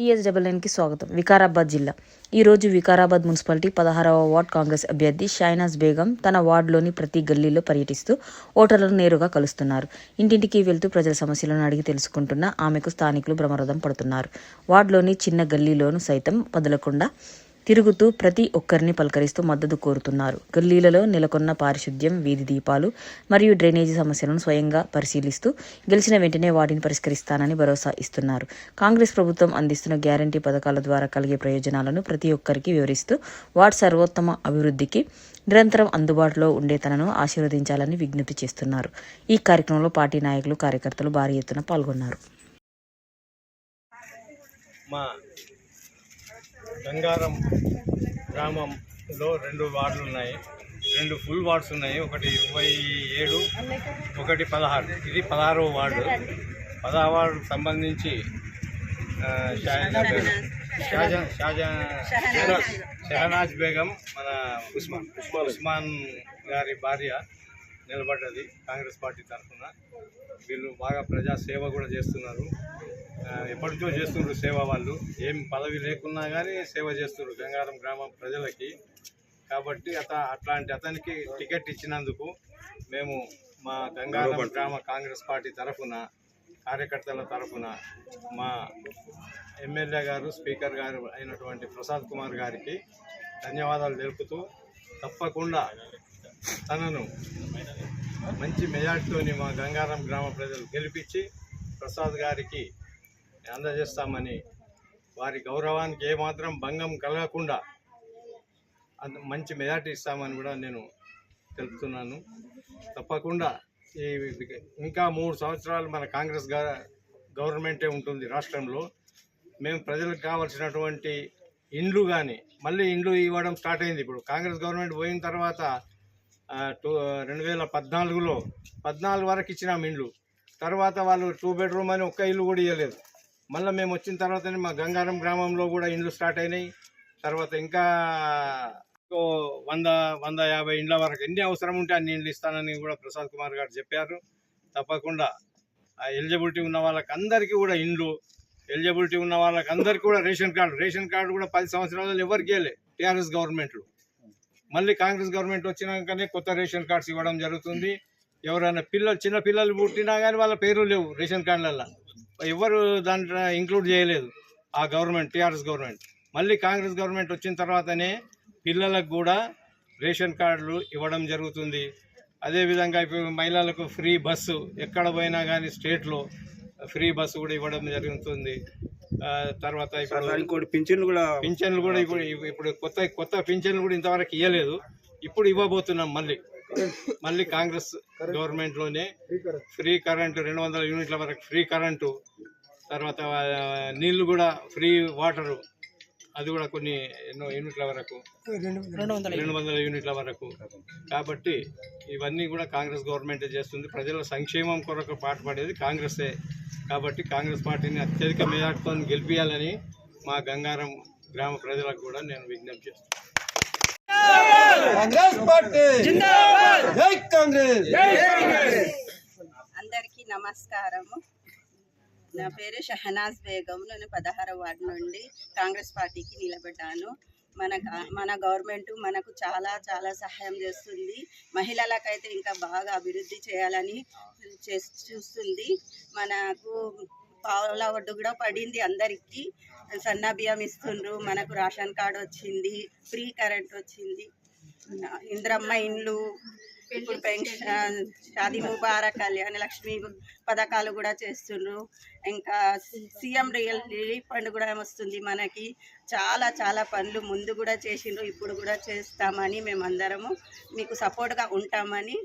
TS double నైన్కి స్వాగతం. వికారాబాద్ జిల్లా. ఈ రోజు వికారాబాద్ మున్సిపాలిటీ పదహారవ వార్డ్ కాంగ్రెస్ అభ్యర్థి షైనాజ్ బేగం తన వార్డులోని ప్రతి గల్లీలో పర్యటిస్తూ ఓటర్లను నేరుగా కలుస్తున్నారు. ఇంటింటికి వెళ్తూ ప్రజల సమస్యలను అడిగి తెలుసుకుంటున్న ఆమెకు స్థానికులు బ్రహ్మరథం పడుతున్నారు. వార్డులోని చిన్న గల్లీలోనూ సైతం వదలకుండా తిరుగుతూ ప్రతి ఒక్కరిని పలకరిస్తూ మద్దతు కోరుతున్నారు. గల్లీలలో నెలకొన్న పారిశుద్ధ్యం వీధి దీపాలు మరియు డ్రైనేజీ సమస్యలను స్వయంగా పరిశీలిస్తూ గెలిచిన వెంటనే వాటిని పరిష్కరిస్తానని భరోసా ఇస్తున్నారు. కాంగ్రెస్ ప్రభుత్వం అందిస్తున్న గ్యారంటీ పథకాల ద్వారా కలిగే ప్రయోజనాలను ప్రతి ఒక్కరికి వివరిస్తూ వార్డ్ సర్వోత్తమ అభివృద్ధికి నిరంతరం అందుబాటులో ఉండే తనను ఆశీర్వదించాలని విజ్ఞప్తి చేస్తున్నారు. ఈ కార్యక్రమంలో పార్టీ నాయకులు కార్యకర్తలు భారీ ఎత్తున పాల్గొన్నారు. మా గంగారం గ్రామంలో రెండు వార్డులు ఉన్నాయి. రెండు ఫుల్ వార్డ్స్ ఉన్నాయి. ఒకటి ఇరవై ఏడు ఒకటి పదహారు. ఇది పదహారవ వార్డు. పదహారు వార్డుకు సంబంధించి షాజహాన్ షహనాజ్ బేగం మన ఉస్మాన్. ఉస్మాన్ గారి భార్య నిలబడ్డది కాంగ్రెస్ పార్టీ తరఫున. వీళ్ళు బాగా ప్రజాసేవ కూడా చేస్తున్నారు. ఆ, ఎప్పటి నుంచో చేస్తున్నారు సేవ వాళ్ళు. ఏం పదవి లేకున్నా కానీ సేవ చేస్తున్నారు గంగారం గ్రామం ప్రజలకి. కాబట్టి అత అట్లాంటి అతనికి టికెట్ ఇచ్చినందుకు మేము మా గంగారం గ్రామ కాంగ్రెస్ పార్టీ తరఫున కార్యకర్తల తరఫున మా ఎమ్మెల్యే గారు స్పీకర్ గారు అయినటువంటి ప్రసాద్ కుమార్ గారికి ధన్యవాదాలు తెలుపుతూ తప్పకుండా తనను మంచి మెజార్టీతోని మా గంగారం గ్రామ ప్రజలు గెలిపించి ప్రసాద్ గారికి అందజేస్తామని వారి గౌరవానికి ఏమాత్రం భంగం కలగకుండా అంత మంచి మెజార్టీ ఇస్తామని కూడా నేను తెలుపుతున్నాను. తప్పకుండా ఈ ఇంకా మూడు సంవత్సరాలు మన కాంగ్రెస్ గవర్నమెంటే ఉంటుంది రాష్ట్రంలో. మేము ప్రజలకు కావాల్సినటువంటి ఇండ్లు కానీ మళ్ళీ ఇండ్లు ఇవ్వడం స్టార్ట్ అయింది. ఇప్పుడు కాంగ్రెస్ గవర్నమెంట్ పోయిన తర్వాత టూ రెండు వేల పద్నాలుగులో పద్నాలుగు వరకు ఇచ్చినాం ఇండ్లు. తర్వాత వాళ్ళు టూ బెడ్రూమ్ అని ఒక్క ఇల్లు కూడా ఇవ్వలేదు మళ్ళీ మేము వచ్చిన తర్వాతనే మా గంగారం గ్రామంలో కూడా ఇండ్లు స్టార్ట్ అయినాయి. తర్వాత ఇంకా వంద వంద యాభై ఇండ్ల వరకు ఎన్ని అవసరం ఉంటే అన్ని ఇండ్లు ఇస్తానని కూడా ప్రసాద్ కుమార్ గారు చెప్పారు. తప్పకుండా ఆ ఎలిజిబిలిటీ ఉన్న వాళ్ళకి అందరికీ కూడా ఇండ్లు ఎలిజిబిలిటీ ఉన్న వాళ్ళకి అందరికీ కూడా రేషన్ కార్డు రేషన్ కార్డు కూడా పది సంవత్సరాలలో ఎవరికి వెళ్ళే టీఆర్ఎస్ గవర్నమెంట్లు. మళ్ళీ కాంగ్రెస్ గవర్నమెంట్ వచ్చినాకనే కొత్త రేషన్ కార్డ్స్ ఇవ్వడం జరుగుతుంది. ఎవరైనా పిల్లలు చిన్న పిల్లలు పుట్టినా కానీ వాళ్ళ పేరు లేవు రేషన్ కార్డులలో ఎవరు దాంట్లో ఇంక్లూడ్ చేయలేదు. ఆ గవర్నమెంట్ టీఆర్ఎస్ గవర్నమెంట్. మళ్ళీ కాంగ్రెస్ గవర్నమెంట్ వచ్చిన తర్వాతనే పిల్లలకు కూడా రేషన్ కార్డులు ఇవ్వడం జరుగుతుంది. అదేవిధంగా ఇప్పుడు మహిళలకు ఫ్రీ బస్సు ఎక్కడ పోయినా కానీ స్టేట్లో ఫ్రీ బస్సు కూడా ఇవ్వడం జరుగుతుంది. తర్వాత ఇప్పుడు పింఛన్లు కూడా పింఛన్లు కూడా ఇప్పుడు ఇప్పుడు కొత్త కొత్త పింఛన్లు కూడా ఇంతవరకు ఇవ్వలేదు ఇప్పుడు ఇవ్వబోతున్నాం మళ్ళీ. మళ్ళీ కాంగ్రెస్ గవర్నమెంట్లోనే ఫ్రీ కరెంటు రెండు వందల యూనిట్ల వరకు ఫ్రీ కరెంటు తర్వాత నీళ్ళు కూడా ఫ్రీ వాటరు అది కూడా కొన్ని ఎన్నో యూనిట్ల వరకు. రెండు వందల యూనిట్ల. వరకు. కాబట్టి ఇవన్నీ కూడా కాంగ్రెస్ గవర్నమెంట్ చేస్తుంది. ప్రజల సంక్షేమం కొరకు పాటుపడేది కాంగ్రెసే. కాబట్టి కాంగ్రెస్ పార్టీని అత్యధిక మెజార్టీతో గెలిపించాలని మా గంగారం గ్రామ ప్రజలకు కూడా నేను విజ్ఞప్తి చేస్తున్నాను కాంగ్రెస్ పార్టీ జై కాంగ్రెస్ అందరికీ నమస్కారము. నా పేరు షహనాజ్ బేగం. నేను పదహార వార్డు నుండి కాంగ్రెస్ పార్టీకి నిలబడ్డాను. మన మన గవర్నమెంట్ మనకు చాలా చాలా సహాయం చేస్తుంది. మహిళలకైతే ఇంకా బాగా అభివృద్ధి చేయాలని చేస్- చూస్తుంది. మనకు పావుల ఒడ్డు కూడా పడింది అందరికీ. సన్న బియ్యం ఇస్తుండ్రు. మనకు రేషన్ కార్డు వచ్చింది. ఫ్రీ కరెంట్ వచ్చింది. ఇంద్రమ్మ ఇండ్లు ఇప్పుడు పెన్షన్ షాదీ ముబారక్ కళ్యాణ లక్ష్మి పథకాలు కూడా చేస్తుండ్రు. ఇంకా సీఎం రియల్ రిలీఫ్ ఫండ్ కూడా వస్తుంది మనకి. చాలా చాలా పనులు ముందు కూడా చేసిండ్రు ఇప్పుడు కూడా చేస్తామని మేమందరము. మీకు సపోర్ట్గా ఉంటామని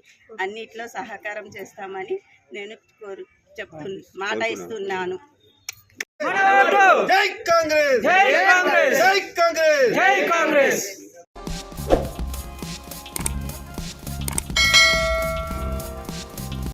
అన్నిట్లో సహకారం చేస్తామని నేను కోరు చెప్తు మాట ఇస్తున్నాను జై కాంగ్రెస్! జై